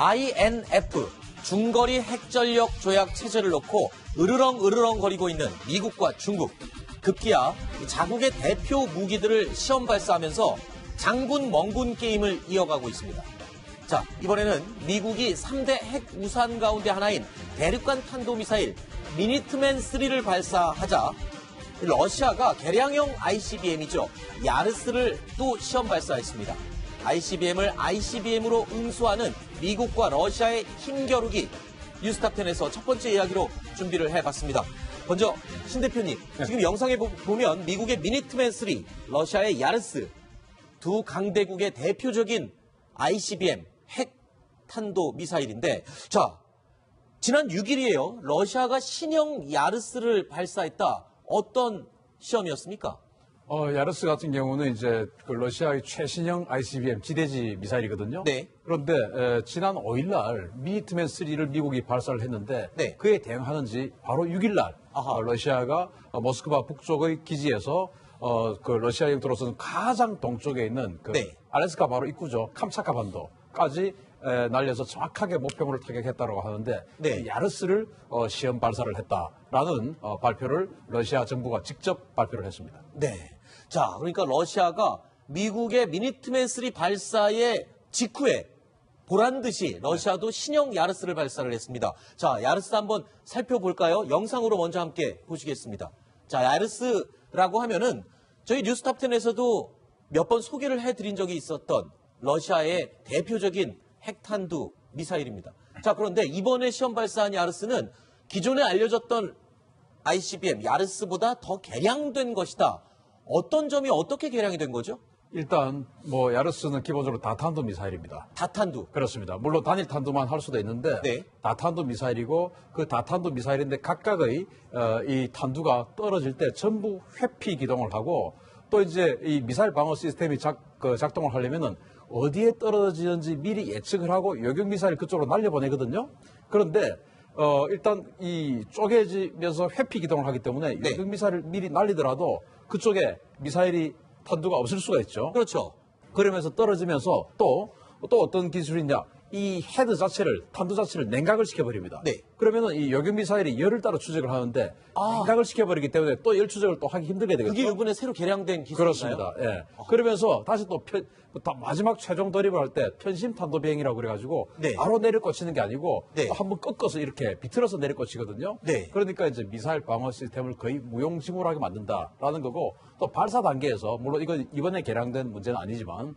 INF 중거리 핵전력 조약 체제를 놓고 으르렁 으르렁 거리고 있는 미국과 중국. 급기야 이 자국의 대표 무기들을 시험 발사하면서 장군 멍군 게임을 이어가고 있습니다. 자, 이번에는 미국이 3대 핵 우산 가운데 하나인 대륙간 탄도미사일 미니트맨 3를 발사하자 러시아가 개량형 ICBM이죠. 야르스를 또 시험 발사했습니다. ICBM을 ICBM으로 응수하는 미국과 러시아의 힘겨루기 뉴스탑10에서 첫 번째 이야기로 준비를 해봤습니다. 먼저 신 대표님, 지금 영상에 보- 보면 미국의 미니트맨 3, 러시아의 야르스 두 강대국의 대표적인 ICBM 핵 탄도 미사일인데 자 지난 6일이에요. 러시아가 신형 야르스를 발사했다. 어떤 시험이었습니까? 어, 야르스 같은 경우는 이제 그 러시아의 최신형 ICBM 지대지 미사일이거든요. 네. 그런데 에, 지난 5일날 미니트맨 3를 미국이 발사를 했는데 네. 그에 대응하는지 바로 6일날 아하. 어, 러시아가 어, 모스크바 북쪽의 기지에서 어, 그 러시아 영토로서는 가장 동쪽에 있는 그 네. 알래스카 바로 입구죠. 캄차카 반도까지 에, 날려서 정확하게 목표물을 타격했다고 하는데 네. 이 야르스를 어, 시험 발사를 했다라는 어, 발표를 러시아 정부가 직접 발표를 했습니다. 네. 자, 그러니까 러시아가 미국의 미니트맨 3 발사의 직후에 보란 듯이 러시아도 신형 야르스를 발사를 했습니다. 자, 야르스 한번 살펴볼까요? 영상으로 먼저 함께 보시겠습니다. 자, 야르스라고 하면은 저희 뉴스탑10에서도 몇 번 소개를 해드린 적이 있었던 러시아의 대표적인 핵탄두 미사일입니다. 자, 그런데 이번에 시험 발사한 야르스는 기존에 알려졌던 ICBM 야르스보다 더 개량된 것이다. 어떤 점이 어떻게 개량이 된 거죠? 일단 뭐 야르스는 기본적으로 다탄도 미사일입니다. 다탄두. 그렇습니다. 물론 단일 탄도만 할 수도 있는데 네. 다탄도 미사일이고 그 다탄도 미사일인데 각각의 어, 이 탄두가 떨어질 때 전부 회피 기동을 하고 또 이제 이 미사일 방어 시스템이 작, 그 작동을 하려면은 어디에 떨어지는지 미리 예측을 하고 요격 미사일 그쪽으로 날려보내거든요. 그런데 어, 일단 이 쪼개지면서 회피 기동을 하기 때문에 네. 요격 미사일을 미리 날리더라도 그쪽에 미사일이 탄두가 없을 수가 있죠. 그렇죠. 그러면서 떨어지면서 또, 또 어떤 기술이냐. 이 헤드 자체를, 탄두 자체를 냉각을 시켜버립니다. 네. 그러면은 이 요격 미사일이 열을 따라 추적을 하는데 냉각을 시켜버리기 때문에 또 열 추적을 또 하기 힘들게 되겠죠. 그게 이번에 새로 개량된 기술인가요? 그렇습니다. 예. 그러면서 다시 또 편, 다 마지막 최종 돌입을 할 때 편심 탄도 비행이라고 그래가지고 네. 바로 내려 꽂히는 게 아니고 네. 또 한번 꺾어서 이렇게 비틀어서 내려 꽂히거든요. 네. 그러니까 이제 미사일 방어 시스템을 거의 무용지물하게 만든다라는 거고 또 발사 단계에서 물론 이건 이번에 개량된 문제는 아니지만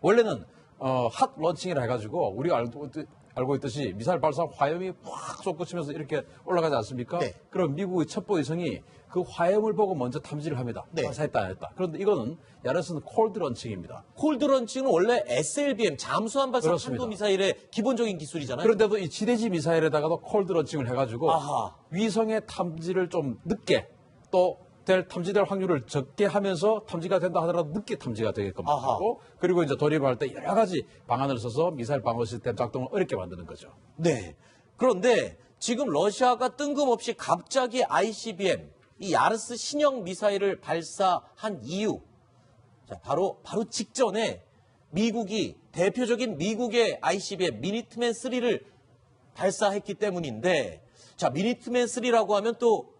원래는 어, 핫 런칭이라 해가지고 우리가 알고, 있- 알고 있듯이 미사일 발사 화염이 확 솟구치면서 이렇게 올라가지 않습니까? 네. 그럼 미국의 첩보 위성이 그 화염을 보고 먼저 탐지를 합니다. 네. 발사했다 안 했다. 그런데 이거는 야르스는 콜드 런칭입니다. 콜드 런칭은 원래 SLBM 잠수함 발사. 탄도 미사일의 기본적인 기술이잖아요. 그런데도 이 지대지 미사일에다가도 콜드 런칭을 해가지고 아하. 위성의 탐지를 좀 늦게 또 될 탐지될 확률을 적게 하면서 탐지가 된다 하더라도 늦게 탐지가 되게끔 아하. 하고 그리고 이제 돌입할 때 여러 가지 방안을 써서 미사일 방어 시스템 작동을 어렵게 만드는 거죠. 네. 그런데 지금 러시아가 뜬금없이 갑자기 ICBM 이 야르스 신형 미사일을 발사한 이유. 자, 바로 바로 직전에 미국이 대표적인 미국의 ICBM 미니트맨 3를 발사했기 때문인데 자, 미니트맨 3라고 하면 또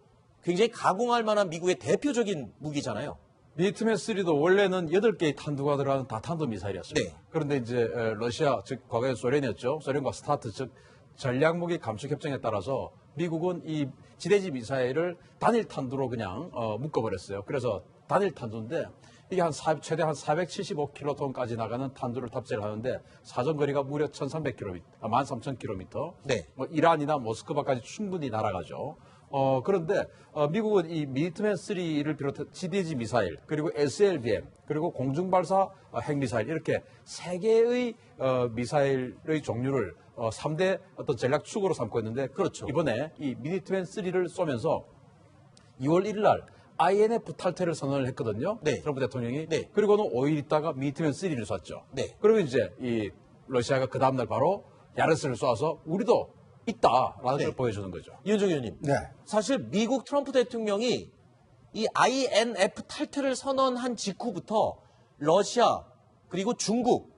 굉장히 가공할 만한 미국의 대표적인 무기잖아요. 미니트맨 3도 원래는 8개의 탄두가 들어가는 다탄도 미사일이었습니다. 네. 그런데 이제 에, 러시아, 즉 과거에 소련이었죠. 소련과 스타트, 즉 전략무기 감축 협정에 따라서 미국은 이 지대지 미사일을 단일 탄두로 그냥 어, 묶어버렸어요. 그래서 단일 탄두인데 이게 한 사- 최대 한 475킬로톤까지 나가는 탄두를 탑재를 하는데 사정 거리가 무려 1,300km, 아, 13,000km. 네. 뭐 이란이나 모스크바까지 충분히 날아가죠. 어, 그런데 어, 미국은 이 미니트맨 3를 비롯해 지대지 미사일 그리고 SLBM 그리고 공중발사 어, 핵미사일 이렇게 세 개의 어, 미사일의 종류를 어, 3대 어떤 전략 축으로 삼고 있는데 그렇죠. 이번에 이 미니트맨 3를 쏘면서 2월 1일 날 INF 탈퇴를 선언을 했거든요. 네. 트럼프 대통령이. 네. 그리고는 5일 있다가 미니트맨 3를 쐈죠. 네. 그러면 이제 이 러시아가 그 다음날 바로 야르스를 쏴서 우리도 있다라는 네. 걸 보여주는 거죠. 이현정 의원님. 네. 사실 미국 트럼프 대통령이 이 INF 탈퇴를 선언한 직후부터 러시아 그리고 중국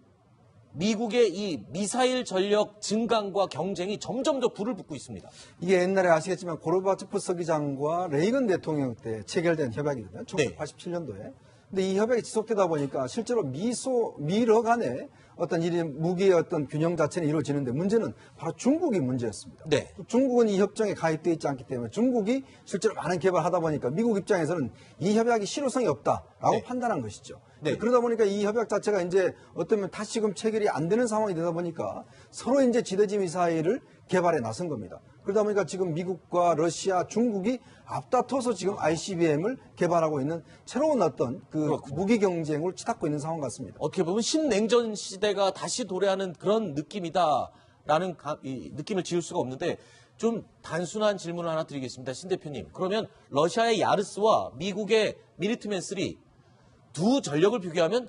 미국의 이 미사일 전력 증강과 경쟁이 점점 더 불을 붙고 있습니다. 이게 옛날에 아시겠지만 고르바초프 서기장과 레이건 대통령 때 체결된 협약이거든요. 네. 1987년도에. 근데 이 협약이 지속되다 보니까 실제로 미소, 미러 간에 어떤 일이 무기의 어떤 균형 자체는 이루어지는데 문제는 바로 중국이 문제였습니다. 네. 또 중국은 이 협정에 가입되어 있지 않기 때문에 중국이 실제로 많은 개발하다 보니까 미국 입장에서는 이 협약이 실효성이 없다라고 네. 판단한 것이죠. 네. 그러다 보니까 이 협약 자체가 이제 어쩌면 다시금 체결이 안 되는 상황이 되다 보니까 서로 이제 지대지 미사일을 개발에 나선 겁니다. 그러다 보니까 지금 미국과 러시아, 중국이 앞다퉈서 지금 ICBM을 개발하고 있는 새로운 어떤 그 무기 경쟁을 치닫고 있는 상황 같습니다. 어떻게 보면 신냉전 시대가 다시 도래하는 그런 느낌이다라는 가- 이 느낌을 지울 수가 없는데 좀 단순한 질문을 하나 드리겠습니다. 신 대표님. 그러면 러시아의 야르스와 미국의 미리트맨 3 두 전력을 비교하면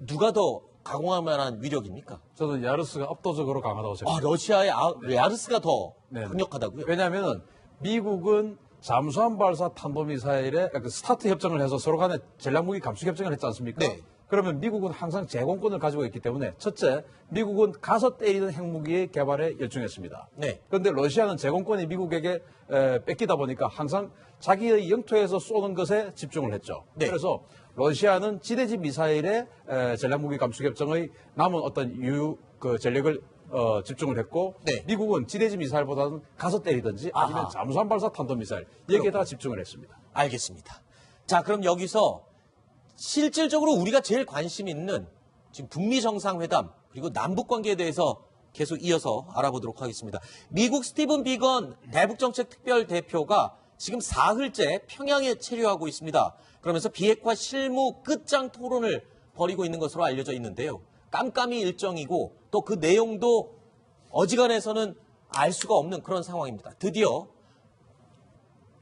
누가 더 가공할 만한 위력입니까? 저는 야르스가 압도적으로 강하다고 생각합니다. 아, 러시아의 아- 야르스가 더 네. 강력하다고요? 왜냐하면 미국은 잠수함 발사 탄도미사일에 그 스타트 협정을 해서 서로 간에 전략무기 감축 협정을 했지 않습니까? 네. 그러면 미국은 항상 제공권을 가지고 있기 때문에 첫째, 미국은 가서 때리는 핵무기의 개발에 열중했습니다. 네. 그런데 러시아는 제공권이 미국에게 에, 뺏기다 보니까 항상 자기의 영토에서 쏘는 것에 집중을 했죠. 네. 그래서 러시아는 지대지 미사일의 에, 전략무기 감축 협정의 남은 어떤 유 그 전력을 어, 집중을 했고 네. 미국은 지대지 미사일보다는 가서 때리든지 아니면 아하. 잠수함 발사 탄도 미사일 여기에다 집중을 했습니다. 알겠습니다. 자, 그럼 여기서 실질적으로 우리가 제일 관심 있는 지금 북미 정상회담 그리고 남북 관계에 대해서 계속 이어서 알아보도록 하겠습니다. 미국 스티븐 비건 대북정책 특별 대표가 지금 사흘째 평양에 체류하고 있습니다. 그러면서 비핵화 실무 끝장 토론을 벌이고 있는 것으로 알려져 있는데요. 깜깜이 일정이고 또 그 내용도 어지간해서는 알 수가 없는 그런 상황입니다. 드디어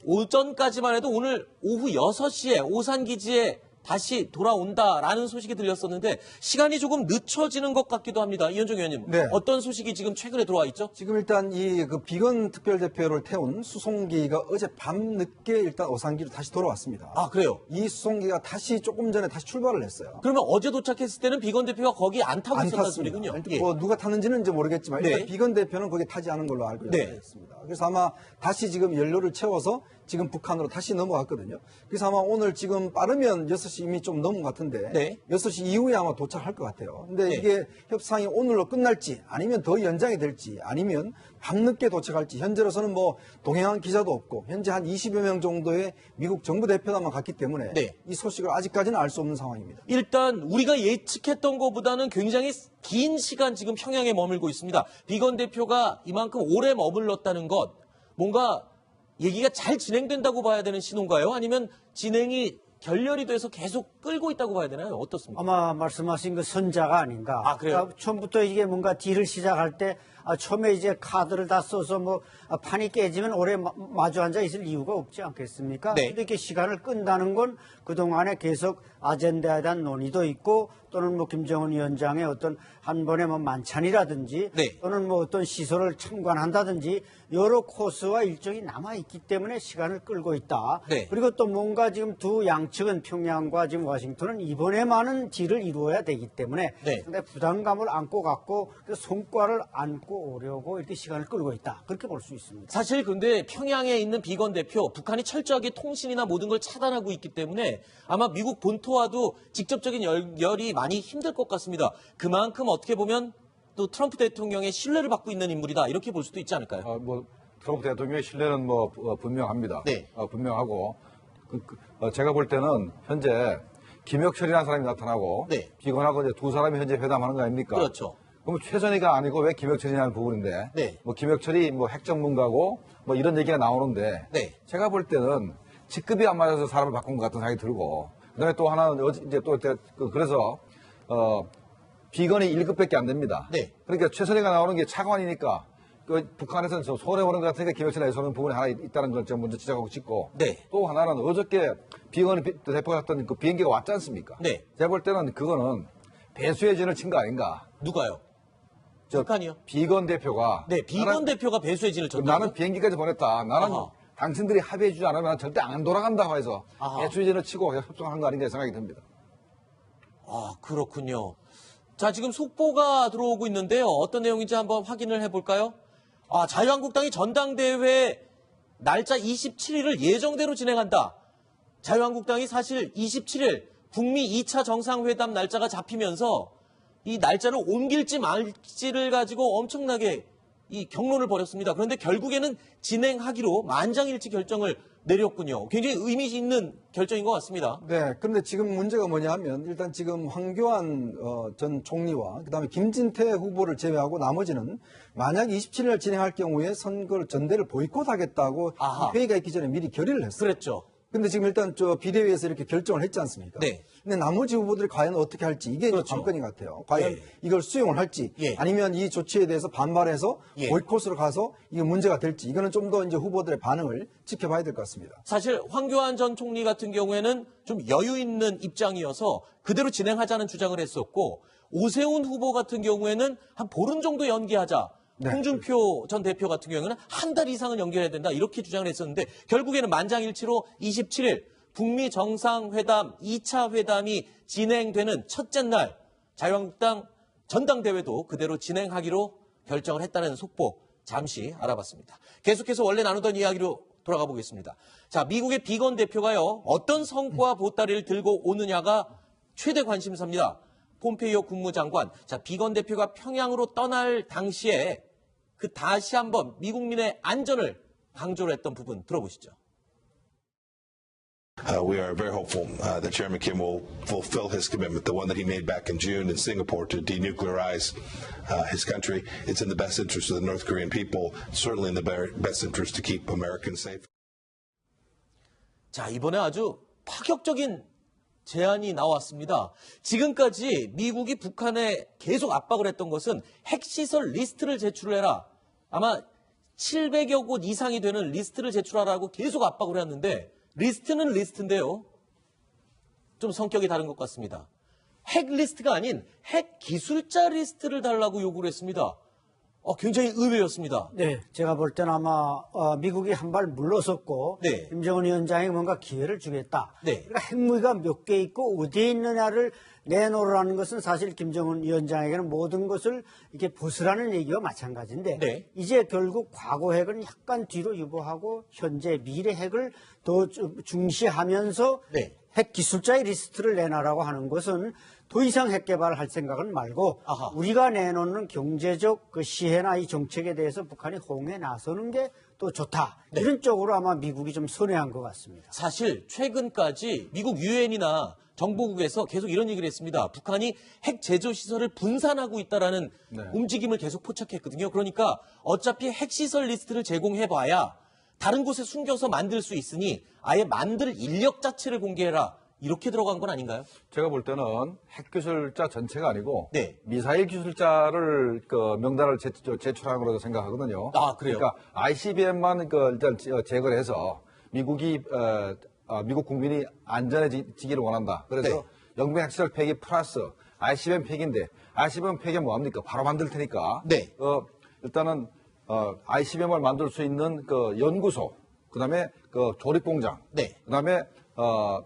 오전까지만 해도 오늘 오후 6시에 오산기지에 다시 돌아온다라는 소식이 들렸었는데 시간이 조금 늦춰지는 것 같기도 합니다. 이현종 의원님, 네. 어떤 소식이 지금 최근에 들어와 있죠? 지금 일단 이 그 비건 특별대표를 태운 수송기가 어제 밤 늦게 일단 오산기로 다시 돌아왔습니다. 아, 그래요? 이 수송기가 다시 조금 전에 다시 출발을 했어요. 그러면 어제 도착했을 때는 비건 대표가 거기 안 타고 안 있었다는. 소리군요. 예. 뭐 누가 탔는지는 이제 모르겠지만 네. 일단 비건 대표는 거기 타지 않은 걸로 알고 네. 있습니다. 그래서 아마 다시 지금 연료를 채워서 지금 북한으로 다시 넘어갔거든요. 그래서 아마 오늘 지금 빠르면 6시 이미 좀 넘은 것 같은데 네. 6시 이후에 아마 도착할 것 같아요. 근데 네. 이게 협상이 오늘로 끝날지 아니면 더 연장이 될지 아니면 밤늦게 도착할지 현재로서는 뭐 동행한 기자도 없고 현재 한 20여 명 정도의 미국 정부 대표단만 갔기 때문에 네. 이 소식을 아직까지는 알 수 없는 상황입니다. 일단 우리가 예측했던 것보다는 굉장히 긴 시간 지금 평양에 머물고 있습니다. 비건 대표가 이만큼 오래 머물렀다는 것 뭔가 얘기가 잘 진행된다고 봐야 되는 신호인가요? 아니면 진행이 결렬이 돼서 계속 끌고 있다고 봐야 되나요? 어떻습니까? 아마 말씀하신 그 선자가 아닌가. 아, 그래요? 그러니까 처음부터 이게 뭔가 딜을 시작할 때 아, 처음에 이제 카드를 다 써서 뭐 아, 판이 깨지면 오래 마, 마주 앉아 있을 이유가 없지 않겠습니까? 네. 이렇게 시간을 끈다는 건 그동안에 계속 아젠다에 대한 논의도 있고 또는 뭐 김정은 위원장의 어떤 한 번의 뭐 만찬이라든지 네. 또는 뭐 어떤 시설을 참관한다든지 여러 코스와 일정이 남아 있기 때문에 시간을 끌고 있다. 네. 그리고 또 뭔가 지금 두 양측은 평양과 지금 워싱턴은 이번에만은 딜을 이루어야 되기 때문에 네. 상당히 부담감을 안고 갔고 그 성과를 안고 오려고 이렇게 시간을 끌고 있다. 그렇게 볼 수 있습니다. 사실 근데 평양에 있는 비건 대표 북한이 철저하게 통신이나 모든 걸 차단하고 있기 때문에 아마 미국 본토와도 직접적인 열, 열이 많이 힘들 것 같습니다. 그만큼 어떻게 보면 또 트럼프 대통령의 신뢰를 받고 있는 인물이다 이렇게 볼 수도 있지 않을까요? 어, 뭐 트럼프 대통령의 신뢰는 뭐 어, 분명합니다. 네. 어, 분명하고 그, 그, 어, 제가 볼 때는 현재 김혁철이라는 사람이 나타나고 네. 비건하고 이제 두 사람이 현재 회담하는 거 아닙니까? 그렇죠. 그럼 최선희가 아니고 왜 김혁철이냐는 부분인데 네. 뭐 김혁철이 뭐 핵전문가고 뭐 이런 얘기가 나오는데 네. 제가 볼 때는 직급이 안 맞아서 사람을 바꾼 것 같은 생각이 들고 그다음에 또 하나는 어제 이제 또 그- 그래서 어 비건이 1급밖에 안 됩니다. 네. 그러니까 최선희가 나오는 게 차관이니까 그 북한에서는 좀 손해 보는 것 같으니까 김혁철이 손해 보는 부분이 하나 있다는 걸 좀 먼저 지적하고 싶고 네. 또 하나는 어저께 비건 비- 대표가 했던 그 비행기가 왔지 않습니까? 네. 제가 볼 때는 그거는 배수의 진을 친 거 아닌가. 누가요? 저 북한이요? 비건 대표가 네, 비건 나는, 대표가 배수의 진을 쳤다. 나는 비행기까지 보냈다. 나는 아하. 당신들이 합의해 주지 않으면 난 절대 안 돌아간다고 해서. 배수의 진을 치고 협정한 거 아닌가 생각이 듭니다. 아, 그렇군요. 자, 지금 속보가 들어오고 있는데요. 어떤 내용인지 한번 확인을 해볼까요? 아, 자유한국당이 전당대회 날짜 27일을 예정대로 진행한다. 자유한국당이 사실 27일 북미 2차 정상회담 날짜가 잡히면서 이 날짜를 옮길지 말지를 가지고 엄청나게 이 경론을 벌였습니다. 그런데 결국에는 진행하기로 만장일치 결정을 내렸군요. 굉장히 의미 있는 결정인 것 같습니다. 네, 그런데 지금 문제가 뭐냐면 일단 지금 황교안 어, 전 총리와 그다음에 김진태 후보를 제외하고 나머지는 만약 27일 진행할 경우에 선거를 전대를 보이콧하겠다고. 회의가 있기 전에 미리 결의를 했어요. 그랬죠. 근데 지금 일단 저 비대위에서 이렇게 결정을 했지 않습니까? 네. 근데 나머지 후보들이 과연 어떻게 할지 이게 그렇죠. 관건인 것 같아요. 과연 예. 이걸 수용을 할지 예. 아니면 이 조치에 대해서 반발해서 예. 보이콧으로 가서 이게 문제가 될지 이거는 좀 더 이제 후보들의 반응을 지켜봐야 될 것 같습니다. 사실 황교안 전 총리 같은 경우에는 좀 여유 있는 입장이어서 그대로 진행하자는 주장을 했었고 오세훈 후보 같은 경우에는 한 보름 정도 연기하자. 네. 홍준표 전 대표 같은 경우에는 한 달 이상은 연기해야 된다 이렇게 주장을 했었는데 결국에는 만장일치로 27일 북미 정상회담 2차 회담이 진행되는 첫째 날 자유한국당 전당대회도 그대로 진행하기로 결정을 했다는 속보 잠시 알아봤습니다. 계속해서 원래 나누던 이야기로 돌아가 보겠습니다. 자, 미국의 비건 대표가요, 어떤 성과 보따리를 들고 오느냐가 최대 관심사입니다. 폼페이오 국무장관. 자, 비건 대표가 평양으로 떠날 당시에 그 다시 한번 미국민의 안전을 강조를 했던 부분 들어보시죠. Uh, we are very hopeful uh, that Chairman Kim will fulfill his commitment, the one that he made back in June in Singapore to denuclearize uh, his country. It's in the best interest of the North Korean people, certainly in the be- best interest to keep Americans safe. 자, 이번에 아주 파격적인 제안이 나왔습니다. 지금까지 미국이 북한에 계속 압박을 했던 것은 핵시설 리스트를 제출해라. 아마 700여 곳 이상이 되는 리스트를 제출하라고 계속 압박을 했는데 리스트는 리스트인데요. 좀 성격이 다른 것 같습니다. 핵 리스트가 아닌 핵 기술자 리스트를 달라고 요구를 했습니다. 어, 굉장히 의외였습니다. 네, 제가 볼 때는 아마 어, 미국이 한 발 물러섰고 네. 김정은 위원장이 뭔가 기회를 주겠다. 네. 그러니까 핵무기가 몇 개 있고 어디에 있느냐를 내놓으라는 것은 사실 김정은 위원장에게는 모든 것을 이렇게 부수라는 얘기와 마찬가지인데 네. 이제 결국 과거 핵은 약간 뒤로 유보하고 현재 미래 핵을 더 주- 중시하면서 네. 핵 기술자의 리스트를 내놔라고 하는 것은 더 이상 핵 개발을 할 생각은 말고 아하. 우리가 내놓는 경제적 그 시혜나 이 정책에 대해서 북한이 호응에 나서는 게 또 좋다. 네. 이런 쪽으로 아마 미국이 좀 선회한 것 같습니다. 사실 최근까지 미국 유엔이나 정보국에서 계속 이런 얘기를 했습니다. 북한이 핵 제조 시설을 분산하고 있다라는 움직임을 계속 포착했거든요. 그러니까 어차피 핵 시설 리스트를 제공해 봐야 다른 곳에 숨겨서 만들 수 있으니 아예 만들 인력 자체를 공개해라. 이렇게 들어간 건 아닌가요? 제가 볼 때는 핵 기술자 전체가 아니고 네. 미사일 기술자를 그 명단을 제, 출한 거라고 생각하거든요. 아, 그래요? 그러니까 ICBM만 그 일단 제- 제거를 해서 미국이 어, 어, 미국 국민이 안전해지기를 원한다. 그래서 네. 영변 핵시설 폐기 플러스 ICBM 폐기인데 ICBM 폐기 뭐합니까? 바로 만들 테니까. 네. 어, 일단은 어, ICBM을 만들 수 있는 그 연구소, 그다음에 그 조립 공장, 네. 그다음에 어,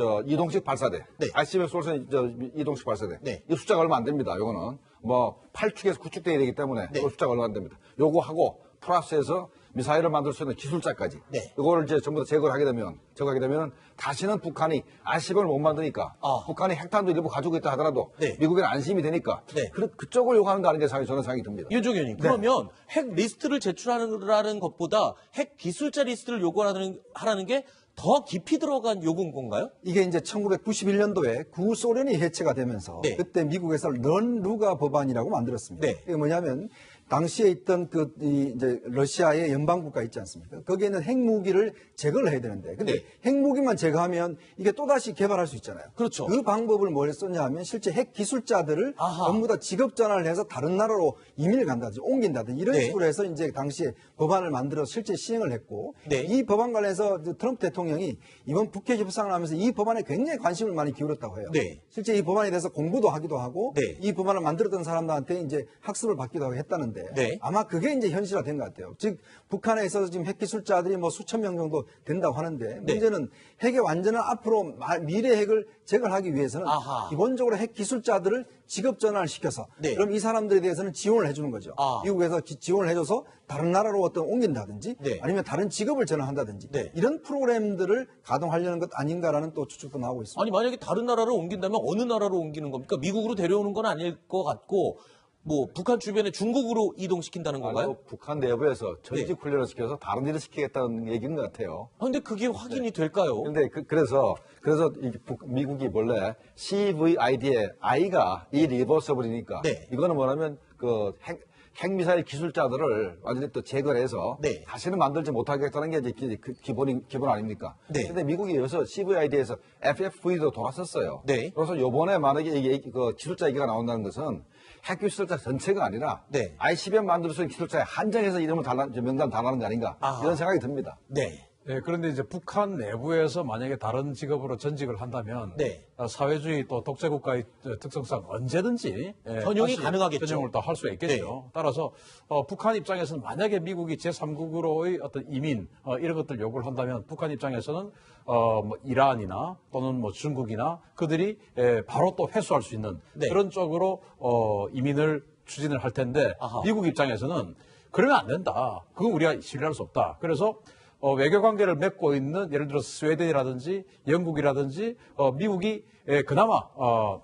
저 이동식 발사대, 네. ICBM 쏠수 저 이동식 발사대. 네. 이 숫자가 얼마 안 됩니다. 요거는 뭐 8축에서 9축 돼야 되기 때문에 네. 그 숫자가 얼마 안 됩니다. 요거 하고 플러스해서 미사일을 만들 수 있는 기술자까지. 네. 이거를 이제 전부 다 제거를 하게 되면 제거하게 되면 다시는 북한이 ICBM을 못 만드니까 아. 북한이 핵탄도 일부 가지고 있다 하더라도 네. 미국에는 안심이 되니까 네. 그, 그쪽을 요구하는 거 아닌가 생각이 저는 생각이 듭니다. 의원님, 네. 그러면 핵 리스트를 제출하는 것보다 핵 기술자 리스트를 요구하는 하라는 게 더 깊이 들어간 요구인 건가요? 이게 이제 1991년도에 구소련이 해체가 되면서 네. 그때 미국에서 런 루가 법안이라고 만들었습니다. 네. 이게 뭐냐면 당시에 있던 그이 이제 러시아의 연방 국가 있지 않습니까? 거기에는 핵무기를 제거를 해야 되는데 근데 네. 핵무기만 제거하면 이게 또 다시 개발할 수 있잖아요. 그렇죠. 그 방법을 뭘 썼냐 하면 실제 핵 기술자들을 아하. 전부 다 직업 전환을 해서 다른 나라로 이민을 간다든지 옮긴다든지 이런 네. 식으로 해서 이제 당시에 법안을 만들어 실제 시행을 했고 네. 이 법안 관련해서 트럼프 대통령이 이번 북핵 협상을 하면서 이 법안에 굉장히 관심을 많이 기울였다고 해요. 네. 실제 이 법안에 대해서 공부도 하기도 하고 네. 이 법안을 만들었던 사람들한테 이제 학습을 받기도 하고 했다는데 하는데 네. 아마 그게 이제 현실화된 것 같아요. 즉 북한에 있어서 지금 핵 기술자들이 뭐 수천 명 정도 된다고 하는데 네. 문제는 핵의 완전한 앞으로 마- 미래 핵을 제거하기 위해서는 아하. 기본적으로 핵 기술자들을 직업 전환을 시켜서 네. 그럼 이 사람들에 대해서는 지원을 해주는 거죠. 아. 미국에서 지- 지원을 해줘서 다른 나라로 어떤 옮긴다든지 네. 아니면 다른 직업을 전환한다든지 네. 이런 프로그램들을 가동하려는 것 아닌가라는 또 추측도 나오고 있습니다. 아니 만약에 다른 나라로 옮긴다면 어느 나라로 옮기는 겁니까? 미국으로 데려오는 건 아닐 것 같고 뭐 북한 주변에 중국으로 이동시킨다는 건가요? 아니요, 북한 내부에서 전직 네. 훈련을 시켜서 다른 일을 시키겠다는 얘기인 것 같아요. 아, 근데 그게 확인이 될까요? 근데 그, 래서 그래서 이 북- 미국이 원래 CVID의 I가 이 리버서블이니까 네. 이거는 뭐냐면 그 핵, 핵미사일 기술자들을 완전히 또 제거해서 네. 다시는 만들지 못하겠다는 게 이제 기, 그 기본이 기본 아닙니까? 네. 근데 미국이 여기서 CVID에서 FFV도 돌았었어요. 네. 그래서 요번에 만약에 이게 그 기술자 얘기가 나온다는 것은 핵 기술자 전체가 아니라 네. ICBM 만들 수 있는 기술자에 한정해서 이름을 달라, 명단 달라는 거 아닌가 아하. 이런 생각이 듭니다. 네. 예, 그런데 이제 북한 내부에서 만약에 다른 직업으로 전직을 한다면 네. 어, 사회주의 또 독재국가의 어, 특성상 언제든지 예, 전용이 가능하겠죠. 전용을 또 할 수 있겠죠. 네. 따라서 어, 북한 입장에서는 만약에 미국이 제3국으로의 어떤 이민 어, 이런 것들 요구를 한다면 북한 입장에서는 어, 뭐 이란이나 또는 뭐 중국이나 그들이 예, 바로 또 회수할 수 있는 네. 그런 쪽으로 어, 이민을 추진을 할 텐데 아하. 미국 입장에서는 그러면 안 된다. 그건 우리가 신뢰할 수 없다. 그래서 어, 외교 관계를 맺고 있는 예를 들어 스웨덴이라든지 영국이라든지 어, 미국이 예, 그나마 어,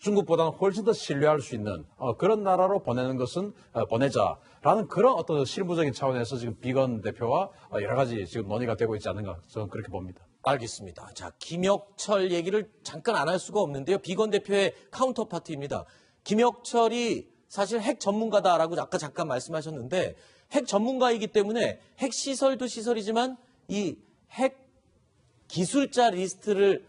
중국보다는 훨씬 더 신뢰할 수 있는 어, 그런 나라로 보내는 것은 어, 보내자라는 그런 어떤 실무적인 차원에서 지금 비건 대표와 어, 여러 가지 지금 논의가 되고 있지 않는가 저는 그렇게 봅니다. 알겠습니다. 자, 김혁철 얘기를 잠깐 안 할 수가 없는데요. 비건 대표의 카운터파트입니다. 김혁철이 사실 핵 전문가다라고 아까 잠깐 말씀하셨는데 핵 전문가이기 때문에 핵 시설도 시설이지만 이 핵 기술자 리스트를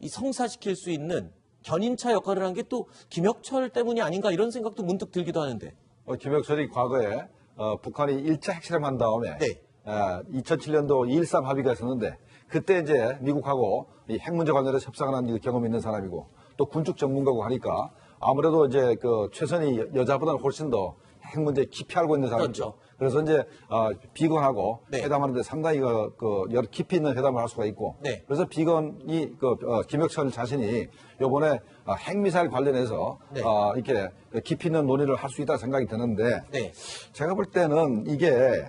이 성사시킬 수 있는 견인차 역할을 한 게 또 김혁철 때문이 아닌가 이런 생각도 문득 들기도 하는데. 어, 김혁철이 과거에 어, 북한이 1차 핵실험한 다음에 네. 2007년도 2.13 합의가 있었는데 그때 이제 미국하고 이 핵 문제 관련해서 협상을 한 경험이 있는 사람이고 또 군축 전문가고 하니까 아무래도 이제 그 최선이 여- 여자보다는 훨씬 더 핵 문제 깊이 알고 있는 사람이죠. 그렇죠. 그래서 이제 어, 비건하고 네. 회담하는데 상당히 그, 그 여러 깊이 있는 회담을 할 수가 있고 네. 그래서 비건이 그 어, 김혁철 자신이 요번에 어, 핵미사일 관련해서 네. 어, 이렇게 깊이 있는 논의를 할 수 있다 생각이 드는데 네. 제가 볼 때는 이게 에,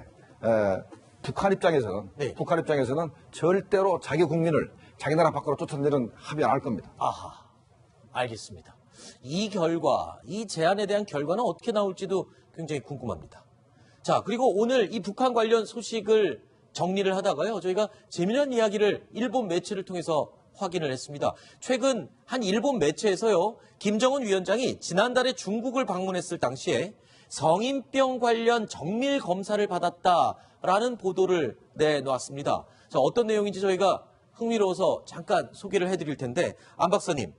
북한 입장에서는 네. 북한 입장에서는 절대로 자기 국민을 자기 나라 밖으로 쫓아내는 합의 안 할 겁니다. 아하, 알겠습니다. 이 결과, 이 제안에 대한 결과는 어떻게 나올지도 굉장히 궁금합니다. 자, 그리고 오늘 이 북한 관련 소식을 정리를 하다가요, 저희가 재미난 이야기를 일본 매체를 통해서 확인을 했습니다. 최근 한 일본 매체에서요, 김정은 위원장이 지난달에 중국을 방문했을 당시에 성인병 관련 정밀 검사를 받았다라는 보도를 내놓았습니다. 자, 어떤 내용인지 저희가 흥미로워서 잠깐 소개를 해드릴 텐데, 안 박사님,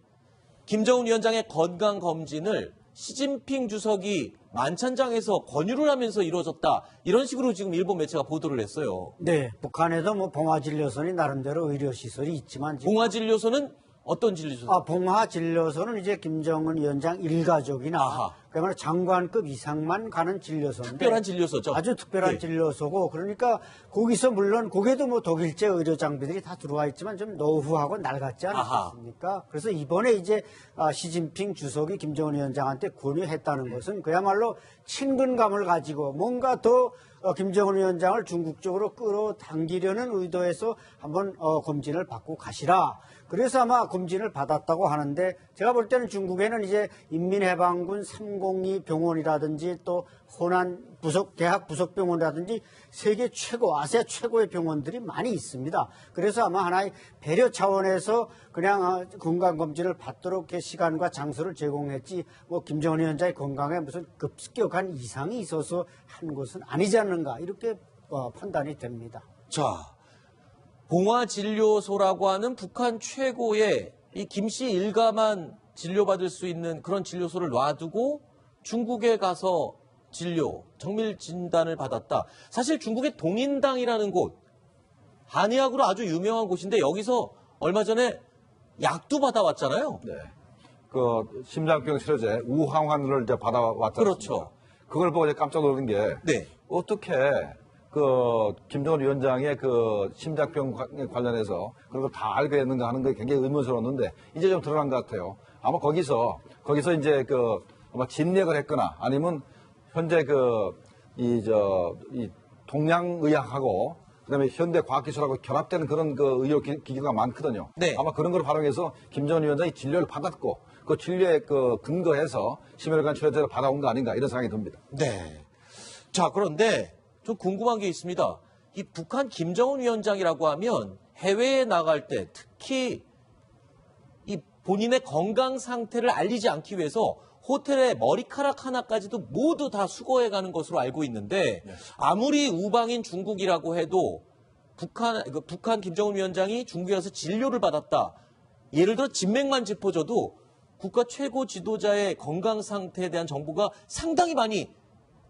김정은 위원장의 건강 검진을 시진핑 주석이 만찬장에서 권유를 하면서 이루어졌다. 이런 식으로 지금 일본 매체가 보도를 했어요. 네, 북한에도 뭐 봉화진료소니 나름대로 의료시설이 있지만 봉화진료소는 어떤 진료소? 아, 봉화 진료소는 이제 김정은 위원장 일가족이나 아하. 그야말로 장관급 이상만 가는 진료소인데 특별한 진료소죠. 아주 특별한 네. 진료소고 그러니까 거기서 물론 거기에도 뭐 독일제 의료 장비들이 다 들어와 있지만 좀 노후하고 낡았지 아하. 않습니까? 그래서 이번에 이제 아, 시진핑 주석이 김정은 위원장한테 권유했다는 것은 그야말로 친근감을 가지고 뭔가 더 어, 김정은 위원장을 중국 쪽으로 끌어당기려는 의도에서 한번 어, 검진을 받고 가시라. 그래서 아마 검진을 받았다고 하는데 제가 볼 때는 중국에는 이제 인민해방군 302 병원이라든지 또 호난 부속 대학 부속 병원이라든지 세계 최고 아시아 최고의 병원들이 많이 있습니다. 그래서 아마 하나의 배려 차원에서 그냥 어, 건강 검진을 받도록 시간과 장소를 제공했지 뭐 김정은 위원장의 건강에 무슨 급격한 이상이 있어서 한 것은 아니지 않는가 이렇게 어, 판단이 됩니다. 자, 봉화진료소라고 하는 북한 최고의 이 김씨 일가만 진료받을 수 있는 그런 진료소를 놔두고 중국에 가서 진료, 정밀 진단을 받았다. 사실 중국의 동인당이라는 곳, 한의학으로 아주 유명한 곳인데 여기서 얼마 전에 약도 받아왔잖아요. 네. 그 심장병 치료제 우항환을 이제 받아왔잖아요. 그렇죠. 그걸 보고 이제 깜짝 놀란 게 네. 어떻게 그 김정은 위원장의 그 심장병 과- 관련해서 그런 걸 다 알게 됐는가 하는 게 굉장히 의문스러웠는데 이제 좀 드러난 것 같아요. 아마 거기서 거기서 이제 그 아마 진맥을 했거나 아니면 현재 그 이 저 이 동양의학하고 그다음에 현대 과학기술하고 결합되는 그런 그 의료 기- 기기가 많거든요. 네. 아마 그런 걸 활용해서 김정은 위원장이 진료를 받았고 그 진료에 그 근거해서 심혈관 치료제를 받아온 거 아닌가 이런 생각이 듭니다. 네. 자, 그런데 좀 궁금한 게 있습니다. 이 북한 김정은 위원장이라고 하면 해외에 나갈 때 특히 이 본인의 건강 상태를 알리지 않기 위해서 호텔의 머리카락 하나까지도 모두 다 수거해 가는 것으로 알고 있는데 아무리 우방인 중국이라고 해도 북한 그 북한 김정은 위원장이 중국에 가서 진료를 받았다. 예를 들어 진맥만 짚어줘도 국가 최고 지도자의 건강 상태에 대한 정보가 상당히 많이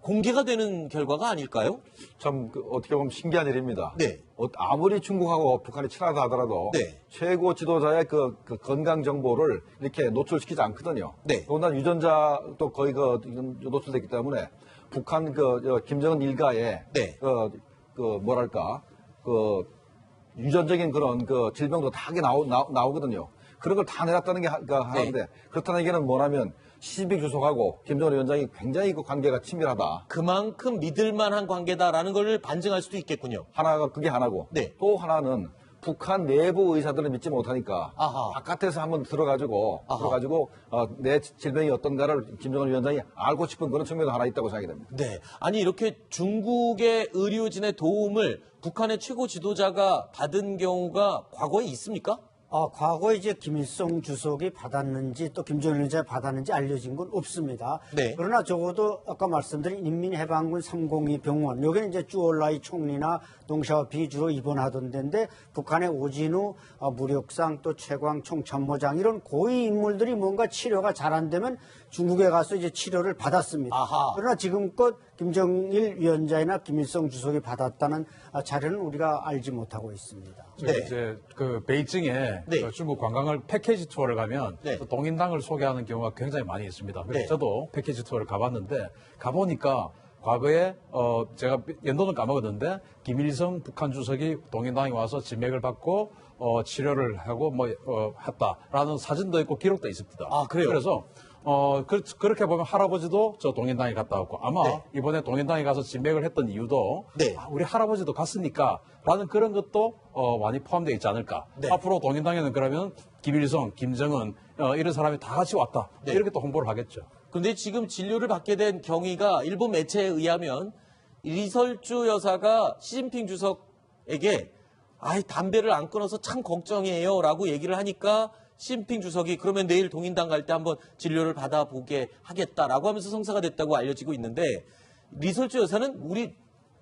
공개가 되는 결과가 아닐까요? 참 그 어떻게 보면 신기한 일입니다. 네. 어, 아무리 중국하고 북한이 친하다 하더라도 네. 최고 지도자의 그, 그 건강 정보를 이렇게 노출시키지 않거든요. 네. 더군다나 유전자도 거의 그 노출됐기 때문에 북한 그 저, 김정은 일가의 네. 그, 그 뭐랄까 그 유전적인 그런 그 질병도 다 하게 나오, 나오, 거든요 그런 걸 다 내놨다는 게 하, 그 하는데 그렇다는 얘기는 뭐냐면 시진핑 주석하고 김정은 위원장이 굉장히 그 관계가 친밀하다. 그만큼 믿을만한 관계다라는 걸 반증할 수도 있겠군요. 하나가 그게 하나고 네. 또 하나는 북한 내부 의사들을 믿지 못하니까 아하. 바깥에서 한번 들어가지고 아하. 들어가지고 어, 내 질병이 어떤가를 김정은 위원장이 알고 싶은 그런 측면도 하나 있다고 생각이 됩니다. 네. 아니, 이렇게 중국의 의료진의 도움을 북한의 최고 지도자가 받은 경우가 과거에 있습니까? 아, 과거에 이제 김일성 주석이 받았는지 또 김정일 위원장이 받았는지 알려진 건 없습니다. 네. 그러나 적어도 아까 말씀드린 인민해방군 302 병원, 여기는 이제 쭈올라이 총리나 동샤오핑이 주로 입원하던 데인데 북한의 오진우 어, 무력상 또 최광 총참모장 이런 고위 인물들이 뭔가 치료가 잘 안 되면 중국에 가서 이제 치료를 받았습니다. 아하. 그러나 지금껏 김정일 위원장이나 김일성 주석이 받았다는 아, 자료는 우리가 알지 못하고 있습니다. 저희 네. 이제 그 베이징에 네. 그 중국 관광을 패키지 투어를 가면 네. 또 동인당을 소개하는 경우가 굉장히 많이 있습니다. 그래서 네. 저도 패키지 투어를 가봤는데 가보니까 과거에 어 제가 연도는 까먹었는데 김일성 북한 주석이 동인당에 와서 진맥을 받고 어 치료를 하고 뭐 어, 했다라는 사진도 있고 기록도 있습니다. 아, 그래요? 그래서 어 그, 렇게 보면 할아버지도 저 동인당에 갔다 왔고 아마 네. 이번에 동인당에 가서 진맥을 했던 이유도 네. 아, 우리 할아버지도 갔으니까 라는 그런 것도 어, 많이 포함되어 있지 않을까. 네. 앞으로 동인당에는 그러면 김일성, 김정은 어, 이런 사람이 다 같이 왔다. 네. 이렇게 또 홍보를 하겠죠. 근데 지금 진료를 받게 된 경위가 일본 매체에 의하면 리설주 여사가 시진핑 주석에게 아이 담배를 안 끊어서 참 걱정이에요 라고 얘기를 하니까 시진핑 주석이 그러면 내일 동인당 갈 때 한번 진료를 받아보게 하겠다라고 하면서 성사가 됐다고 알려지고 있는데 리설주 여사는 우리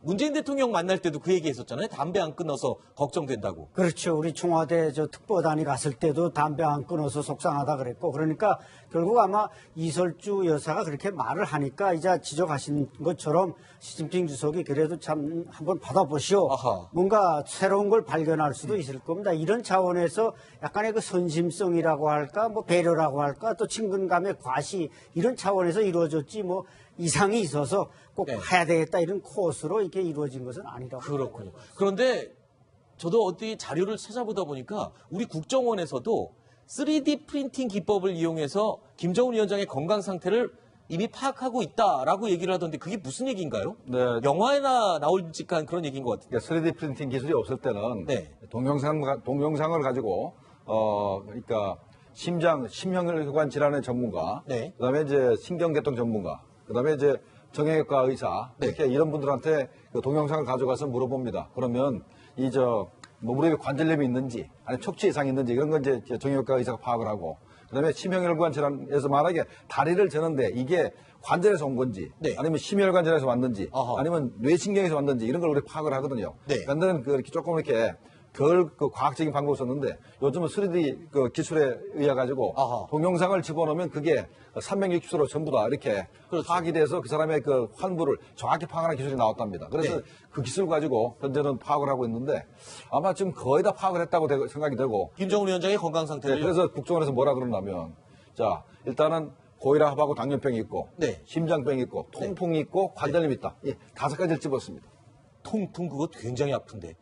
문재인 대통령 만날 때도 그 얘기 했었잖아요. 담배 안 끊어서 걱정된다고. 그렇죠. 우리 청와대 저 특보단이 갔을 때도 담배 안 끊어서 속상하다 그랬고 그러니까 결국 아마 이설주 여사가 그렇게 말을 하니까 이제 지적하신 것처럼 시진핑 주석이 그래도 참 한번 받아보시오. 아하. 뭔가 새로운 걸 발견할 수도 있을 겁니다. 이런 차원에서 약간의 그 선심성이라고 할까, 뭐 배려라고 할까, 또 친근감의 과시 이런 차원에서 이루어졌지 뭐 이상이 있어서 꼭 네. 해야 되겠다 이런 코스로 이렇게 이루어진 것은 아니라고. 그렇군요. 그런데 저도 어디 자료를 찾아보다 보니까 우리 국정원에서도 3D 프린팅 기법을 이용해서 김정은 위원장의 건강 상태를 이미 파악하고 있다라고 얘기를 하던데 그게 무슨 얘기인가요? 네. 영화에나 나올 직한 그런 얘기인 것 같은데. 그러니까 3D 프린팅 기술이 없을 때는 네. 동영상 동영상을 가지고 어 그러니까 심장 심혈관 질환의 전문가, 네. 그다음에 이제 신경계통 전문가, 그다음에 이제 정형외과 의사 네. 이렇게 이런 분들한테 그 동영상을 가져가서 물어봅니다. 그러면 이 저 뭐 무릎에 관절염이 있는지 아니 척추 이상이 있는지 이런 건 이제 정형외과 의사가 파악을 하고 그다음에 심혈관 질환에서 만약에 다리를 저는데 이게 관절에서 온 건지 네. 아니면 심혈관 질환에서 왔는지 아하. 아니면 뇌신경에서 왔는지 이런 걸 우리 파악을 하거든요. 네. 그런데 그 이렇게 조금 이렇게 덜 그 과학적인 방법을 썼는데 요즘은 3D 그 기술에 의해 가지고 아하. 동영상을 집어넣으면 그게 360도로 전부 다 이렇게 그렇죠. 파악이 돼서 그 사람의 그 환부를 정확히 파악하는 기술이 나왔답니다. 그래서 네. 그 기술 가지고 현재는 파악을 하고 있는데 아마 지금 거의 다 파악을 했다고 되- 생각이 되고 김정은 위원장의 건강 네, 상태를 그래서 국정원에서 뭐라 그러냐면 자 일단은 고혈압하고 당뇨병이 있고, 네. 심장병이 있고, 통풍이 있고, 관절염이 있다. 예, 다섯 가지를 집었습니다. 통풍 그거 굉장히 아픈데.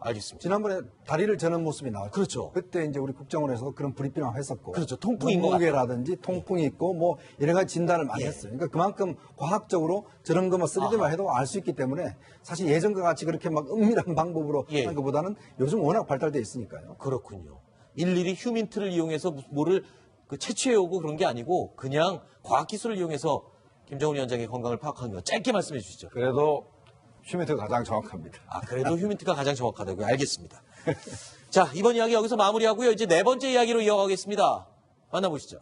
알겠습니다. 지난번에 다리를 저는 모습이 나왔죠. 그렇죠. 그때 이제 우리 국정원에서 그런 브리핑을 했었고. 그렇죠. 통풍인 것 몸무게라든지 통풍이 있고 뭐 여러 가지 진단을 많이 예. 했어요. 그러니까 그만큼 과학적으로 저런 거만 3D만 해도 알 수 있기 때문에 사실 예전과 같이 그렇게 막 은밀한 방법으로 예. 하는 것보다는 요즘 워낙 발달돼 있으니까요. 그렇군요. 일일이 휴민트를 이용해서 무- 뭐를 그 채취해오고 그런 게 아니고 그냥 과학기술을 이용해서 김정은 위원장의 건강을 파악하는 거 짧게 말씀해 주시죠. 그래도 휴민트가 가장 정확합니다. 아, 그래도 휴민트가 가장 정확하다고요. 알겠습니다. 자, 이번 이야기 여기서 마무리하고요. 이제 네 번째 이야기로 이어가겠습니다. 만나보시죠.